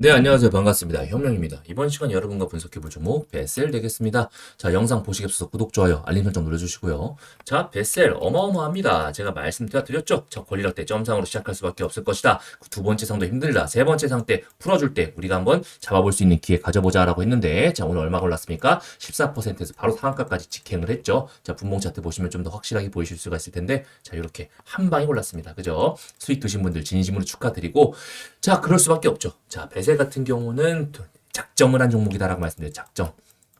네, 안녕하세요. 반갑습니다. 현명입니다. 이번 시간 여러분과 분석해볼 종목 베셀 되겠습니다. 자, 영상 보시기 앞서서 구독, 좋아요, 알림 설정 눌러주시고요. 자, 베셀 어마어마합니다. 제가 말씀드렸죠? 저 권리락 때 점상으로 시작할 수밖에 없을 것이다. 그두 번째 상도 힘들다. 세 번째 상 때 풀어줄 때 우리가 한번 잡아볼 수 있는 기회 가져보자라고 했는데 자, 오늘 얼마 올랐습니까? 14%에서 바로 상한가까지 직행을 했죠. 자, 분봉 차트 보시면 좀 더 확실하게 보이실 수가 있을 텐데 자, 이렇게 한 방에 올랐습니다. 그죠? 수익 드신 분들 진심으로 축하드리고 자, 그럴 수밖에 없죠. 자, 베셀 같은 경우는 작정을 한 종목이다라고 말씀드려요. 작정.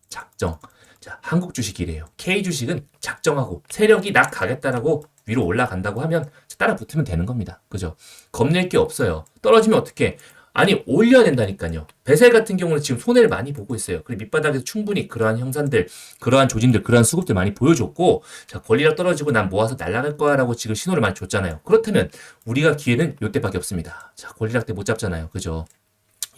작정. 자, 한국 주식이래요. K 주식은 작정하고 세력이 나 가겠다라고 위로 올라간다고 하면 따라 붙으면 되는 겁니다. 그죠? 겁낼 게 없어요. 떨어지면 어떻게? 아니, 올려야 된다니까요. 베셀 같은 경우는 지금 손해를 많이 보고 있어요. 그리고 밑바닥에서 충분히 그러한 형산들, 그러한 조짐들, 그러한 수급들 많이 보여줬고, 자, 권리력 떨어지고 난 모아서 날아갈 거야 라고 지금 신호를 많이 줬잖아요. 그렇다면 우리가 기회는 요때밖에 없습니다. 자, 권리력 때못 잡잖아요. 그죠?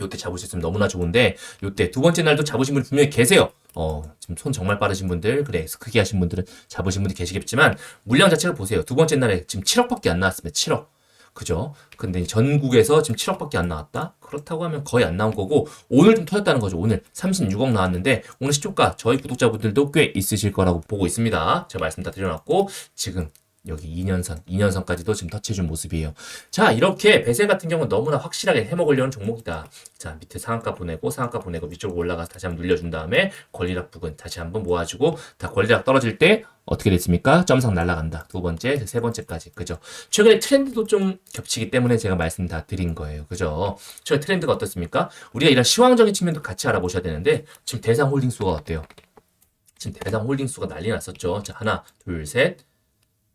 요때 잡을 수 있으면 너무나 좋은데 요때 두 번째 날도 잡으신 분 분명히 계세요. 어, 지금 손 정말 빠르신 분들, 그래, 크게 하신 분들은 잡으신 분들이 계시겠지만, 물량 자체를 보세요. 두 번째 날에 지금 7억밖에 안 나왔습니다. 7억. 그죠? 근데 전국에서 지금 7억밖에 안 나왔다? 그렇다고 하면 거의 안 나온 거고, 오늘 좀 터졌다는 거죠. 오늘 36억 나왔는데, 오늘 시초가 저희 구독자분들도 꽤 있으실 거라고 보고 있습니다. 제가 말씀 다 드려놨고, 지금 여기 2년선, 2년선까지도 지금 터치해준 모습이에요. 자, 이렇게 베셀 같은 경우는 너무나 확실하게 해먹으려는 종목이다. 자, 밑에 상한가 보내고, 상한가 보내고, 위쪽으로 올라가서 다시 한번 눌려준 다음에, 권리락 부근 다시 한번 모아주고, 다 권리락 떨어질 때, 어떻게 됐습니까? 점상 날아간다. 두 번째, 세 번째까지. 그죠? 최근에 트렌드도 좀 겹치기 때문에 제가 말씀 다 드린 거예요. 그죠? 최근 트렌드가 어떻습니까? 우리가 이런 시황적인 측면도 같이 알아보셔야 되는데, 지금 대상 홀딩 수가 어때요? 지금 대상 홀딩 수가 난리 났었죠. 자, 하나, 둘, 셋,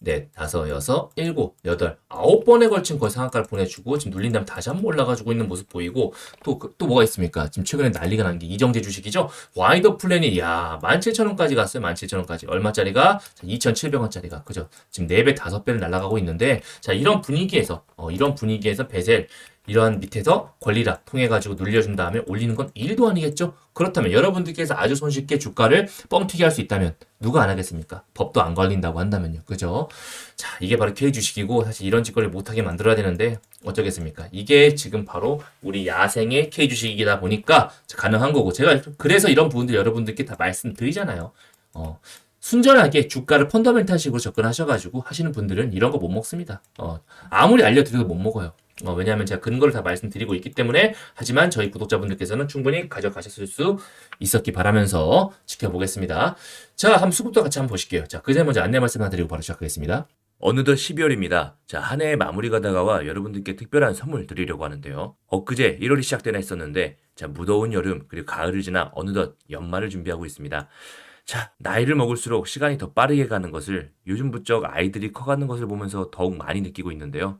넷, 다섯, 여섯, 일곱, 여덟, 아홉 번에 걸친 거의 상한가를 보내주고 지금 눌린 다음에 다시 한번 올라가지고 있는 모습 보이고 또, 그- 또 뭐가 있습니까? 지금 최근에 난리가 난 게 이정재 주식이죠? 와이더 플랜이 야 17,000원까지 갔어요. 17,000원까지. 얼마짜리가? 2,700원짜리가. 그죠? 지금 4배, 5배를 날아가고 있는데 자 이런 분위기에서 어, 이런 분위기에서 베젤 이러한 밑에서 권리락 통해 가지고 눌려준 다음에 올리는 건 일도 아니겠죠? 그렇다면 여러분들께서 아주 손쉽게 주가를 뻥튀기 할 수 있다면 누가 안 하겠습니까? 법도 안 걸린다고 한다면요. 그죠? 자, 이게 바로 K 주식이고 사실 이런 짓거리를 못하게 만들어야 되는데 어쩌겠습니까? 이게 지금 바로 우리 야생의 K 주식이다 보니까 가능한 거고 제가 그래서 이런 부분들 여러분들께 다 말씀드리잖아요. 어, 순전하게 주가를 펀더멘탈식으로 접근하셔가지고 하시는 분들은 이런 거 못 먹습니다. 어, 아무리 알려드려도 못 먹어요. 어, 왜냐하면 제가 근거를 다 말씀드리고 있기 때문에 하지만 저희 구독자분들께서는 충분히 가져가셨을 수 있었기 바라면서 지켜보겠습니다. 자, 한번 수급도 같이 한번 보실게요. 자, 그제 먼저 안내 말씀 하나 드리고 바로 시작하겠습니다. 어느덧 12월입니다. 자, 한 해의 마무리가 다가와 여러분들께 특별한 선물 드리려고 하는데요. 엊그제 1월이 시작되나 했었는데, 자, 무더운 여름, 그리고 가을을 지나 어느덧 연말을 준비하고 있습니다. 자, 나이를 먹을수록 시간이 더 빠르게 가는 것을 요즘 부쩍 아이들이 커가는 것을 보면서 더욱 많이 느끼고 있는데요.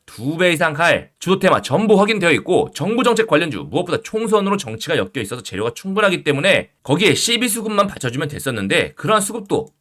두 배 이상 갈 주도 테마 전부 확인되어 있고 정부 정책 관련주 무엇보다 총선으로 정치가 엮여 있어서 재료가 충분하기 때문에 거기에 12수급만 받쳐주면 됐었는데 그러한 수급도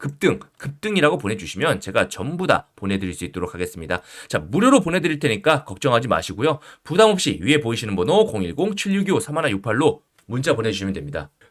급등, 급등이라고 보내주시면 제가 전부 다 보내드릴 수 있도록 하겠습니다. 자, 무료로 보내드릴 테니까 걱정하지 마시고요. 부담 없이 위에 보이시는 번호 010-7625-3168로 문자 보내주시면 됩니다.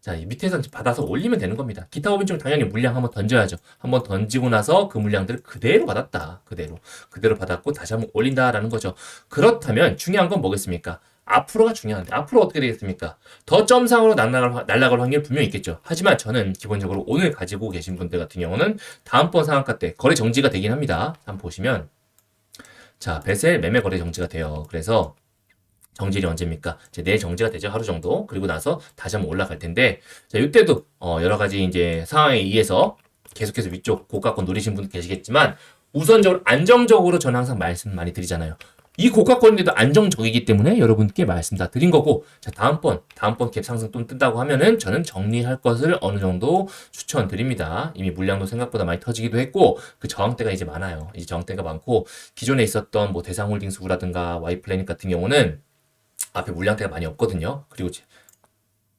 자, 이 밑에서 받아서 올리면 되는 겁니다. 기타 법인증 당연히 물량 한번 던져야죠. 한번 던지고 나서 그 물량들을 그대로 받았다. 그대로. 그대로 받았고 다시 한번 올린다라는 거죠. 그렇다면 중요한 건 뭐겠습니까? 앞으로가 중요한데 앞으로 어떻게 되겠습니까? 더 점상으로 날아갈, 날아갈 확률 분명히 있겠죠. 하지만 저는 기본적으로 오늘 가지고 계신 분들 같은 경우는 다음번 상한가 때 거래 정지가 되긴 합니다. 한번 보시면 자 베셀 매매 거래 정지가 돼요. 그래서 정지일이 언제입니까? 이제 내일 정지가 되죠. 하루 정도. 그리고 나서 다시 한번 올라갈 텐데, 자, 이때도, 어, 여러 가지 이제 상황에 의해서 계속해서 위쪽 고가권 노리신 분 계시겠지만, 우선적으로 안정적으로 저는 항상 말씀 많이 드리잖아요. 이 고가권인데도 안정적이기 때문에 여러분께 말씀 다 드린 거고, 자, 다음번, 다음번 갭 상승 또 뜬다고 하면은 저는 정리할 것을 어느 정도 추천드립니다. 이미 물량도 생각보다 많이 터지기도 했고, 그 저항대가 이제 많아요. 이제 저항대가 많고, 기존에 있었던 뭐 대상홀딩스구라든가 와이플래닛 같은 경우는 앞에 물량대가 많이 없거든요. 그리고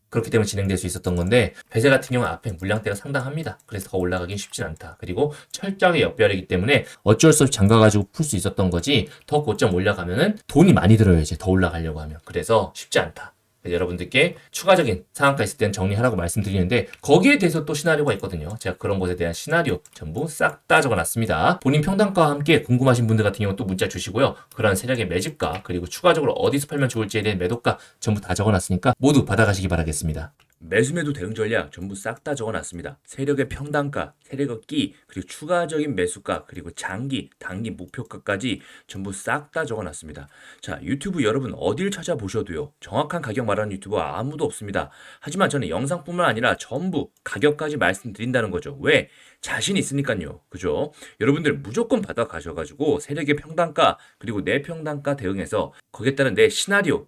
그렇기 때문에 진행될 수 있었던 건데 배제 같은 경우는 앞에 물량대가 상당합니다. 그래서 더 올라가긴 쉽진 않다. 그리고 철저하게 역별이기 때문에 어쩔 수 없이 잠가가지고 풀 수 있었던 거지 더 고점 올라가면은 돈이 많이 들어요. 이제 더 올라가려고 하면 그래서 쉽지 않다. 여러분들께 추가적인 상한가 있을 때는 정리하라고 말씀드리는데 거기에 대해서 또 시나리오가 있거든요. 제가 그런 것에 대한 시나리오 전부 싹 다 적어놨습니다. 본인 평단가와 함께 궁금하신 분들 같은 경우 또 문자 주시고요. 그런 세력의 매집가 그리고 추가적으로 어디서 팔면 좋을지에 대한 매도가 전부 다 적어놨으니까 모두 받아가시기 바라겠습니다. 매수매도 대응 전략 전부 싹 다 적어놨습니다. 세력의 평단가, 세력의 끼, 그리고 추가적인 매수가, 그리고 장기, 단기 목표가까지 전부 싹 다 적어놨습니다. 자, 유튜브 여러분 어딜 찾아보셔도요. 정확한 가격 말하 는 유튜버 아무도 없습니다. 하지만 저는 영상뿐만 아니라 전부 가격까지 말씀드린다는 거죠. 왜? 자신 있으니까요. 그죠? 여러분들 무조건 받아 가셔가지고 세력의 평단가, 그리고 내 평단가 대응해서 거기에 따른 내 시나리오,